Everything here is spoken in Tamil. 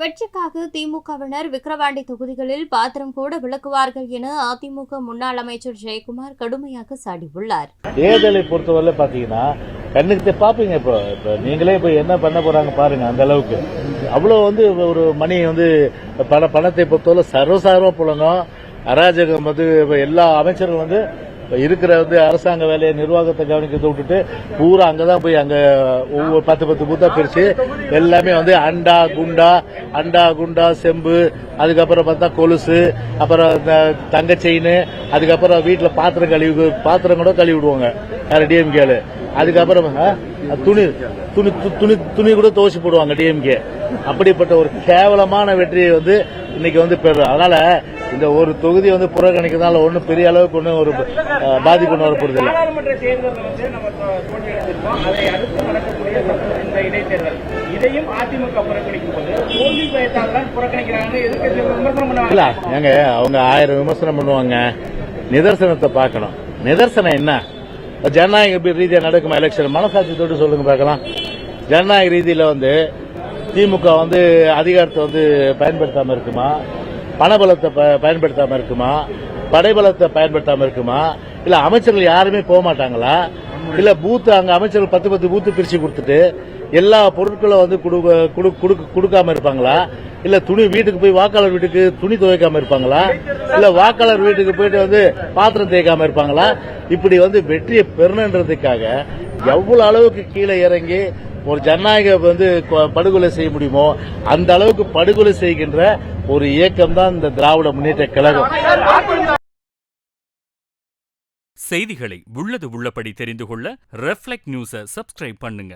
வெற்றிக்காக திமுகவினர் விக்கிரவாண்டி தொகுதிகளில் பாத்திரம் கூட விளக்குவார்கள் என அதிமுக முன்னாள் அமைச்சர் ஜெயக்குமார் கடுமையாக சாடியுள்ளார். தேர்தலை பொறுத்தவரை பாத்தீங்கன்னா கண்ணுக்கு பாப்பீங்க இப்போ இப்போ நீங்களே இப்போ என்ன பண்ண போறாங்க பாருங்க அந்த அளவுக்கு. அவ்வளோ வந்து ஒரு மணி வந்து பண பணத்தை பொறுத்தவரை சர்வசாதாரண புலங்கும் அராஜகம் வந்து எல்லா அமைச்சரும் வந்து இருக்கிற வந்து அரசாங்க வேலையை நிர்வாகத்தை கவனிக்கிறத விட்டுட்டு பூரா அங்கதான் போய் அங்க ஒவ்வொரு பத்து பத்து பூத்தா பிரிச்சு எல்லாமே வந்து அண்டா குண்டா அண்டா குண்டா செம்பு அதுக்கப்புறம் பார்த்தா கொலுசு அப்புறம் இந்த தங்க செயின் அதுக்கப்புறம் வீட்டில் பாத்திரம் கழுவி பாத்திரம் கூட கழுவி விடுவாங்க. யார் டிஎம்கேல அதுக்கப்புறம் ஆ, துணி துணி துணி துணி கூட துவச்சி போடுவாங்க டிஎம்கே அப்படிப்பட்ட ஒரு கேவலமான வெற்றியை வந்து இன்னைக்கு வந்து பெறும் அதனால இந்த ஒரு தொகுதி வந்து புறக்கணிக்கிறதுனால ஒன்றும் பெரிய அளவுக்கு ஒன்றும் ஒரு பாதிப்பு ஒன்றும் வரப்போறது இல்லை. இதையும் அதிமுக புறக்கணிக்கும் போது தோல்வி பயத்தால் இல்ல ஏங்க அவங்க ஆயிரம் விமர்சனம் பண்ணுவாங்க. நிதர்சனத்தை பார்க்கணும். நிதர்சனம் என்ன? ஜனநாயக ரீதியாக நடக்குமா எலெக்ஷன் மனசாட்சியத்தோடு சொல்லுங்க பார்க்கலாம். ஜனநாயக ரீதியில் வந்து திமுக வந்து அதிகாரத்தை வந்து பயன்படுத்தாம இருக்குமா? பணபலத்தை ப- பயன்படுத்தாம இருக்குமா? படைபலத்தை பயன்படுத்தாமல் இருக்குமா? இல்ல அமைச்சர்கள் யாருமே போக மாட்டாங்களா? இல்ல பூத்து அங்க அமைச்சர்கள் பத்து பத்து பூத்து பிரிச்சு கொடுத்துட்டு எல்லா பொருட்களும் வந்து கொடுக்காம இருப்பாங்களா? இல்ல துணி வீட்டுக்கு போய் வாக்காளர் வீட்டுக்கு துணி துவைக்காம இருப்பாங்களா? இல்ல வாக்காளர் வீட்டுக்கு போயிட்டு வந்து பாத்திரம் தேய்க்காம இருப்பாங்களா? இப்படி வந்து வெற்றியை பெறணுன்றதுக்காக எவ்வளவு அளவுக்கு கீழே இறங்கி ஒரு ஜனநாயக வந்து படுகொலை செய்ய முடியுமோ அந்த அளவுக்கு படுகொலை செய்கின்ற ஒரு இயக்கம் தான் இந்த திராவிட முன்னேற்ற கழகம். செய்திகளை உள்ளது உள்ளபடி தெரிந்து கொள்ள ரெஃப்ளெக்ட் நியூஸை சப்ஸ்கிரைப் பண்ணுங்க.